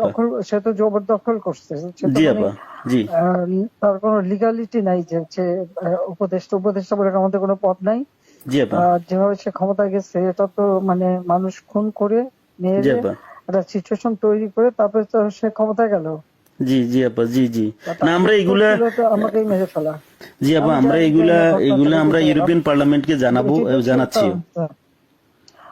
দখল সে তো জবরদখল করছে জি মানে, তার কোনো লিগালিটি নাই যে হচ্ছে আহ, উপদেষ্টা উপদেষ্টা বলে আমাদের কোনো পদ নাই যেভাবে সে ক্ষমতা গেছে এটা তো মানে মানুষ খুন করে মেরে একটা সিচুয়েশন তৈরি করে তারপরে তো সে ক্ষমতা গেল জি জি আপা জি জি না আমরা এগুলা জি আপা আমরা এগুলা এগুলা আমরা। ইউরোপিয়ান পার্লামেন্টকে জানাব জানাচ্ছি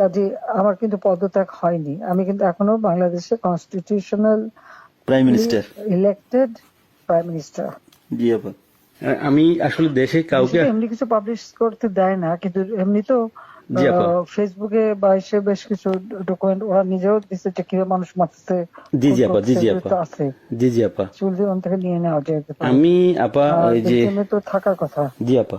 কাজে আমার কিন্তু পদত্যাগ হয়নি। আমি কিন্তু এখনও বাংলাদেশের constitutional prime minister elected prime minister জি আপা আমি আসলে দেশে কাউকে এমনি কিছু পাবলিশ করতে দেয় না কিন্তু এমনি তো আহ, ফেসবুকে বা এসে বেশ কিছু ডকুমেন্ট ওরা নিজেও দিচ্ছে যে কীভাবে মানুষ মারতেছে জি জি আপা জি জি আপা। জি জি আপা। চুল থেকে নিয়ে নেওয়া যায়। আমি আপা ওই যে তো থাকার কথা। জি আপা।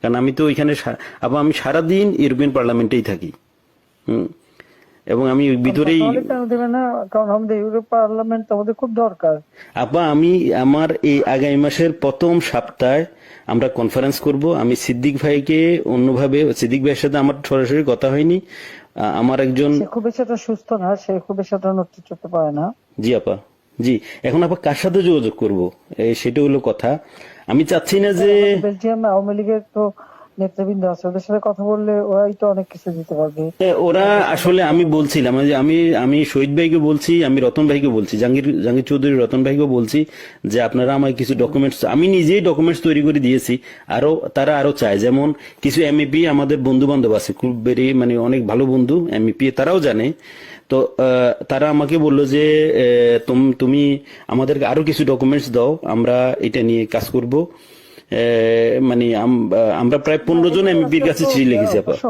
কারণ আমি তো ওইখানে আবার আমি সারাদিন ইউরোপিয়ান পার্লামেন্টেই থাকি। হুম? এবং আমি ওই ভিতরেই তাহলে কেন দেবে না? কারণ আমাদের ইউরোপ পার্লামেন্ট আমাদের খুব দরকার। আপা আমি আমার এই আগামী মাসের প্রথম সপ্তাহে আমরা কনফারেন্স করব। আমি সিদ্দিক ভাইকে অন্যভাবে সিদ্দিক ভাইয়ের সাথে আমার সরাসরি কথা হয়নি। আমার একজন খুব বেশি সুস্থ না সে খুব বেশি একটা নড়তে পারে না। জি আপা। জি এখন আপা কার সাথে যোগাযোগ করব? সেটা হলো কথা। আমি চাচ্ছি না যে বেলজিয়াম আওয়ামী লীগের তো নেতৃবৃন্দ আছে ওদের সাথে কথা বললে ওরাই তো অনেক কিছু দিতে পারবে। ওরা আসলে আমি বলছিলাম যে আমি আমি শহীদ ভাইকে বলছি আমি রতন ভাইকে বলছি জাহাঙ্গীর জাহাঙ্গীর চৌধুরী রতন ভাইকে বলছি যে আপনারা আমায় কিছু ডকুমেন্টস আমি নিজেই ডকুমেন্টস তৈরি করে দিয়েছি আরও তারা আরও চায়। যেমন কিছু এমইপি আমাদের বন্ধু বান্ধব আছে খুব বেরি মানে অনেক ভালো বন্ধু এমইপি তারাও জানে। তো তারা আমাকে বলল যে তুমি আমাদেরকে আরও কিছু ডকুমেন্টস দাও আমরা এটা নিয়ে কাজ করব। মানে আমরা প্রায় পনেরো জন এমপির কাছে চিঠি লিখেছি আপা। অবশ্য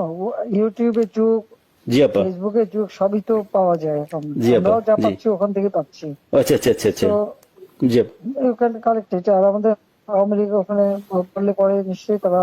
ইউটিউবের যুগ জি আপা। ফেসবুকের যুগ সবই তো পাওয়া যায় এখন। জি আপা, যা পাচ্ছি ওখান থেকে পাচ্ছি। আচ্ছা আচ্ছা আচ্ছা আচ্ছা। জি আপা। ওখানে কালেক্টেড আর আমাদের আওয়ামী লীগ ওখানে করলে পরে নিশ্চয়ই তারা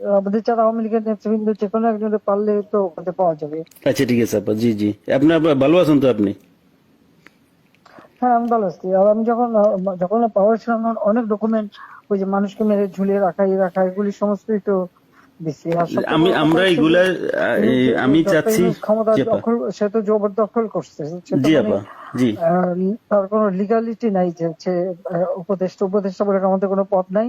আমাদের যারা আওয়ামী লীগের নেতৃবৃন্দ যে কোনো একজনের পারলে তো ওখানে পাওয়া যাবে। আচ্ছা ঠিক আছে আপা জি জি। আপনার ভালো আছেন তো আপনি? হ্যাঁ আমি ভালো আছি। আর আমি যখন যখন পাওয়ার ছিলাম অনেক ডকুমেন্ট ওই যে মানুষকে মেরে ঝুলিয়ে রাখা এই রাখা এগুলি সমস্তই তো আমি আমরা এগুলা আমি চাচ্ছি ক্ষমতা দখল সে তো জবরদখল করছে। জি মানে, আপা। জি। তার কোনো লিগালিটি নাই যে উপদেষ্টা উপদেষ্টা বলে আমাদের কোনো পথ নাই।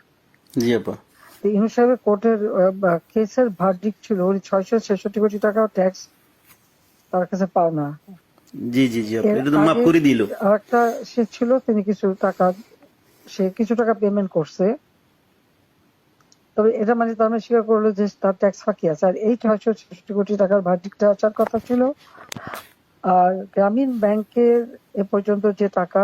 জি আপা। তো সাহেবের কোর্টের কেসের ভার্ডিক ছিল ওই ছয়শো ছেষট্টি কোটি টাকা ট্যাক্স তার কাছে জি জি জি এটা তো মাফ করে দিল। আরেকটা সে ছিল তিনি কিছু টাকা সে কিছু টাকা পেমেন্ট করছে। তবে এটা মানে তার মানে স্বীকার করল যে তার ট্যাক্স ফাঁকি আছে। আর এই ছয়শো ছেষট্টি কোটি টাকার ভার্ডিকটা আসার কথা ছিল। আর গ্রামীণ ব্যাংকের এ পর্যন্ত যে টাকা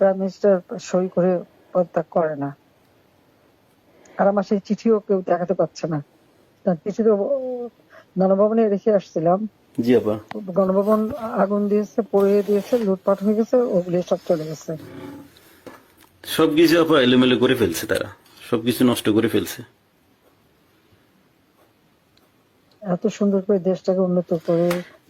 প্রাইম মিনিস্টার সই করে পদত্যাগ করে না। আর আমার সেই চিঠিও কেউ দেখাতে পারছে না। চিঠি তো গণভবনে রেখে আসছিলাম। জি আপা। গণভবন আগুন দিয়েছে পড়িয়ে দিয়েছে লুটপাট হয়ে গেছে ওগুলি সব চলে গেছে। সবকিছু আপা এলোমেলো করে ফেলছে তারা। সবকিছু নষ্ট করে ফেলছে। এত সুন্দর করে দেশটাকে উন্নত করে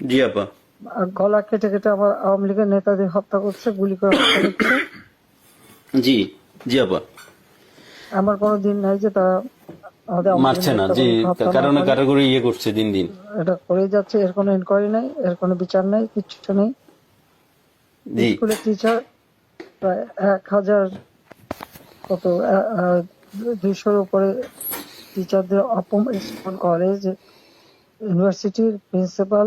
জি আপা। গলা কেটে কেটে আমার আওয়ামী লীগের নেতাদের হত্যা করছে গুলি করে হত্যা করছে। জি জি আপা। আমার কোনো দিন নাই যে মারছে না জি কারণে করে। ইয়ে করছে দিন দিন। এটা করে যাচ্ছে এর কোনো ইনকোয়ারি নাই এর কোনো বিচার নাই কিচ্ছু নেই। স্কুলের টিচার প্রায় এক হাজার কত দুইশোর উপরে টিচারদের অপমান স্কুল কলেজ ইউনিভার্সিটির প্রিন্সিপাল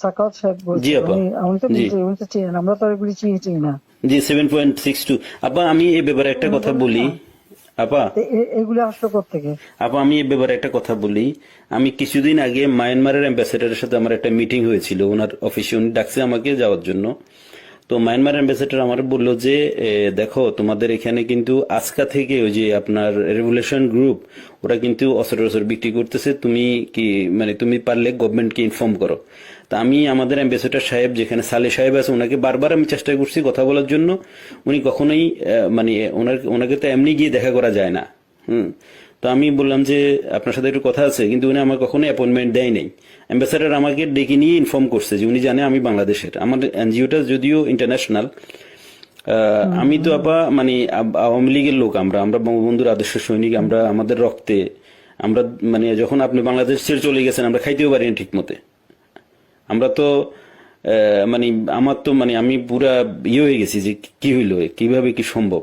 সাকাত সাহেব বলছি আমি তো উনি তো চিনেন আমরা তো এগুলি চিনি চিনি না। জি সেভেন পয়েন্ট সিক্স টু আপা আমি এ ব্যাপারে একটা কথা বলি। আপা। এগুলি আসলো থেকে আপা আমি এ ব্যাপারে একটা কথা বলি। আমি কিছুদিন আগে মায়ানমারের অ্যাম্বাসেডারের সাথে আমার একটা মিটিং হয়েছিল। ওনার অফিসে উনি ডাকছে আমাকে যাওয়ার জন্য। তো মায়ানমার অ্যাম্বাসেডর আমার বলল যে দেখো, তোমাদের এখানে কিন্তু আজকা থেকে ওই যে আপনার রেভুলেশন গ্রুপ ওরা কিন্তু অসর অসর বিক্রি করতেছে, তুমি কি মানে তুমি পারলে গভর্নমেন্টকে ইনফর্ম করো। তা আমি আমাদের অ্যাম্বাসেডর সাহেব, যেখানে সালে সাহেব আছে, ওনাকে বারবার আমি চেষ্টা করছি কথা বলার জন্য। উনি কখনোই মানে ওনার, ওনাকে তো এমনি গিয়ে দেখা করা যায় না। হুম। তো আমি বললাম যে আপনার সাথে একটু কথা আছে, কিন্তু উনি আমার কখনো অ্যাপয়েন্টমেন্ট দেয় নাই। অ্যাম্বাসেডার আমাকে ডেকে নিয়ে ইনফর্ম করছে যে উনি জানে আমি বাংলাদেশের। আমার এনজিওটা যদিও ইন্টারন্যাশনাল আমি তো আপা মানে আওয়ামী লীগের লোক আমরা আমরা বঙ্গবন্ধুর আদর্শ সৈনিক, আমরা আমাদের রক্তে, আমরা মানে যখন আপনি বাংলাদেশ ছেড়ে চলে গেছেন, আমরা খাইতেও পারি না ঠিক মতে আমরা তো মানে আমার তো মানে আমি পুরা ইয়ে হয়ে গেছি যে কি হইল, কীভাবে কি সম্ভব?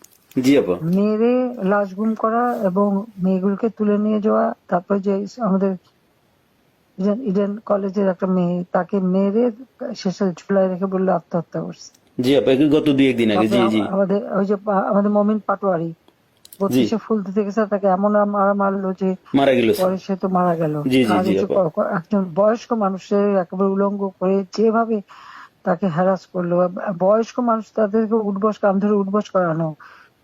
জি আপা মেরে লাশ গুম করা এবং মেয়েগুলোকে তুলে নিয়ে যাওয়া তারপর যে আমাদের ইডেন- কলেজের একটা মেয়ে তাকে মেরে শেষে ঝুলাই রেখে বলল আত্মহত্যা করছে। জি আপা গত দুই একদিন আগে জি জি। আমাদের ওই যে আমাদের মমিন পাটোয়ারি বত্রিশে ফুল দিতে গেছে তাকে এমন মারা মারলো যে মারা গেল পরে সে তো মারা গেল। একজন বয়স্ক মানুষের একেবারে উলঙ্গ করে যেভাবে তাকে হ্যারাস করল বয়স্ক মানুষ তাদেরকে উঠবস কাম ধরে উঠবস করানো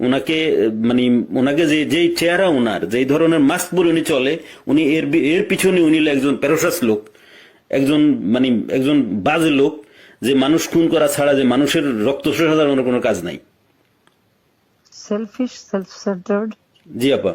ওনাকে মানে ওনাকে যে যেই চেহারা ওনার যেই ধরনের মাস্ক পরে উনি চলে উনি এর এর পিছনে উনি একজন প্যারোসাস লোক একজন মানে একজন বাজে লোক যে মানুষ খুন করা ছাড়া যে মানুষের রক্ত শোষা ওনার কোনো কাজ নাই। সেলফিশ সেলফ সেন্টার্ড জি আপা।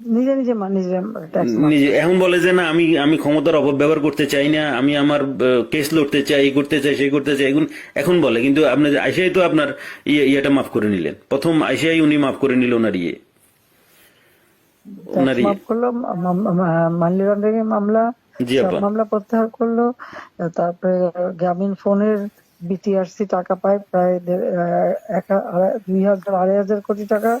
নিজে নিজে মা- নিজে এখন বলে যে না আমি আমি ক্ষমতার অপব্যবহার করতে চাই না আমি আমার কেস লড়তে চাই এই করতে চাই সেই করতে চাই এখন এখন বলে। কিন্তু আপনি আইসাই তো আপনার ইয়ে ইয়েটা মাফ করে নিলেন। প্রথম আইসাই উনি মাফ করে নিল ওনার ইয়ে। ওনার ইয়ে। মাফ করল মানি লন্ডারিং মামলা মামলা প্রত্যাহার করল তারপরে গ্রামীণ ফোনের বিটিআরসি টাকা পায় প্রায় দুই হাজার আড়াই হাজার কোটি টাকা।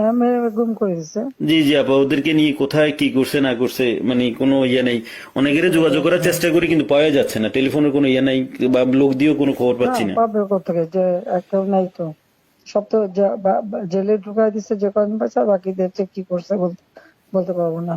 হ্যাঁ গুম করে দিছে। জি জি আপা ওদেরকে নিয়ে কোথায় কি করছে না করছে মানে কোনো ইয়ে নেই। অনেকের যোগাযোগ করার চেষ্টা করি কিন্তু পাওয়া যাচ্ছে না। টেলিফোনের কোনো ইয়ে নাই বা লোক দিয়েও কোনো খবর পাচ্ছি না। পাবে কোথায় যে নাই তো। সব তো জেলে ঢুকাই দিচ্ছে যে কদিন পাচ্ছে বাকিদের কি করছে বলতে বলতে পারব না।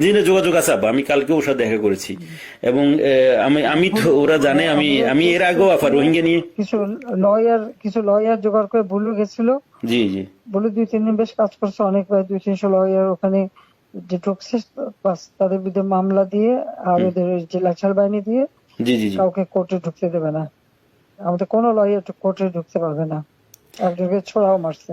জি না যোগাযোগ আছে আপা আমি কালকে ওর সাথে দেখা করেছি। এবং আমি আমি তো ওরা জানে আমি আমি এর আগেও আপা রোহিঙ্গা নিয়ে কিছু লয়ার কিছু লয়ার জোগাড় করে বুলু গেছিল। জি জি। বলে দুই তিন দিন বেশ কাজ করছে অনেক প্রায় দুই তিনশো লয়ার ওখানে যে ঢুকছে তাদের বিরুদ্ধে মামলা দিয়ে আর ওদের যে লাচার বাহিনী দিয়ে জি জি। কাউকে কোর্টে ঢুকতে দেবে না। আমাদের কোনো লয়ার কোর্টে ঢুকতে পারবে না। একজনকে ছোড়াও মারছে।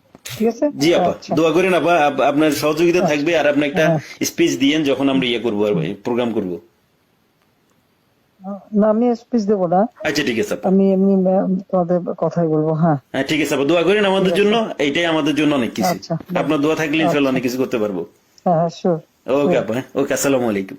ঠিক আছে? জি আপা আচ্ছা। দোয়া করেন আপা আপনার সহযোগিতা থাকবে আর আপনি একটা স্পিচ দিয়েন যখন আমরা ইয়ে করব আর প্রোগ্রাম করব। না আমি স্পিচ দেবো না। আচ্ছা ঠিক আছে আমি এমনি তোমাদের কথাই বলব হ্যাঁ। হ্যাঁ ঠিক আছে আপা দোয়া করেন আমাদের জন্য এইটাই আমাদের জন্য অনেক কিছু। আচ্ছা। আপনার দোয়া থাকলে ইনশাল্লাহ অনেক কিছু করতে পারব। হ্যাঁ শিওর ওকে আপা হ্যাঁ? ওকে আসসালামু আলাইকুম।